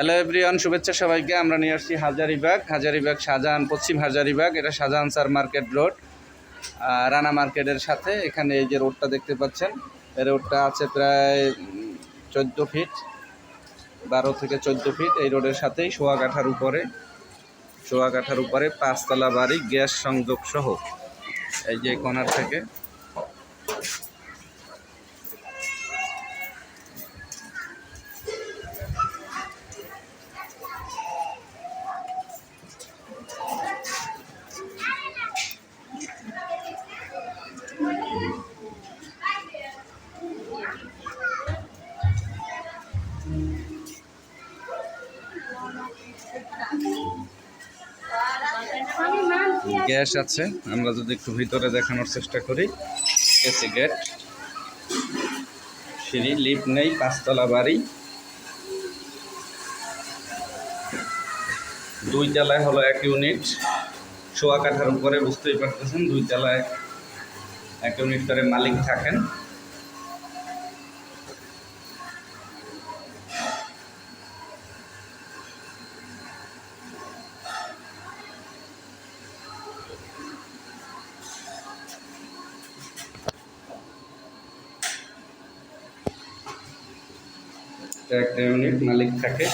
Hello everyone শুভেচ্ছা সবাইকে। আমরা নিয়ে আসছি হাজারিবাগ। হাজারিবাগ, শাহজাহান, পশ্চিম হাজারিবাগ। এটা Shahjahan sir market road Rana মার্কেটের সাথে। এখানে এই যে রোডটা দেখতে পাচ্ছেন, এই রোডটা আছে প্রায় চোদ্দ ফিট, বারো থেকে চোদ্দ ফিট। এই রোডের সাথেই সোয়াকাঠার উপরে সোয়াকাঠার উপরে পাঁচতলা বাড়ি, গ্যাস সংযোগ সহ। এই যে কর্নার থেকে। গ্যাস আছে, আমরা যদি একটু ভিতরে দেখানোর চেষ্টা করি। এসি গেট, সিঁড়ি, লিফট নেই, পাঁচতলা বাড়ি। দুই তলায় হলো এক ইউনিট। শোয়া কাঠার উপরে বুঝতেই পারতেছেন, দুই তলায় এক ইউনিট করে মালিক থাকেন। একটা ইউনিট মালিক থাকে।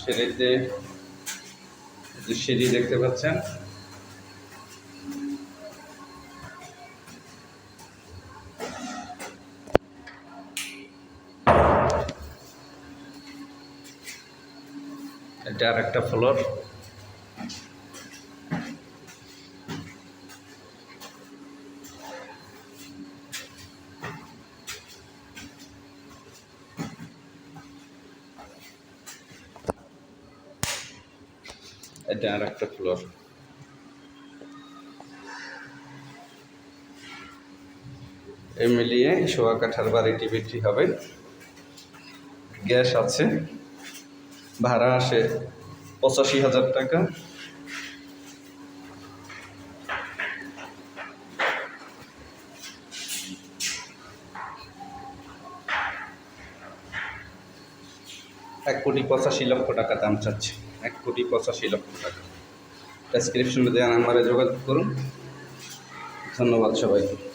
সিঁড়িতে সিঁড়ি দেখতে পাচ্ছেন এটা আর একটা ফ্লোর এটা আর একটা ফ্লোর এই মিলিয়ে সোয়া কাঠার বাড়িটি বিক্রি হবে। গ্যাস আছে। ভাড়া আসে পঁচাশি হাজার টাকা। এক কোটি পঁচাশি লক্ষ টাকা দাম চাচ্ছে। এক কোটি পঁচাশি লক্ষ টাকা। ডেসক্রিপশনে দেওয়া নাম্বারে যোগাযোগ করুন। ধন্যবাদ সবাইকে।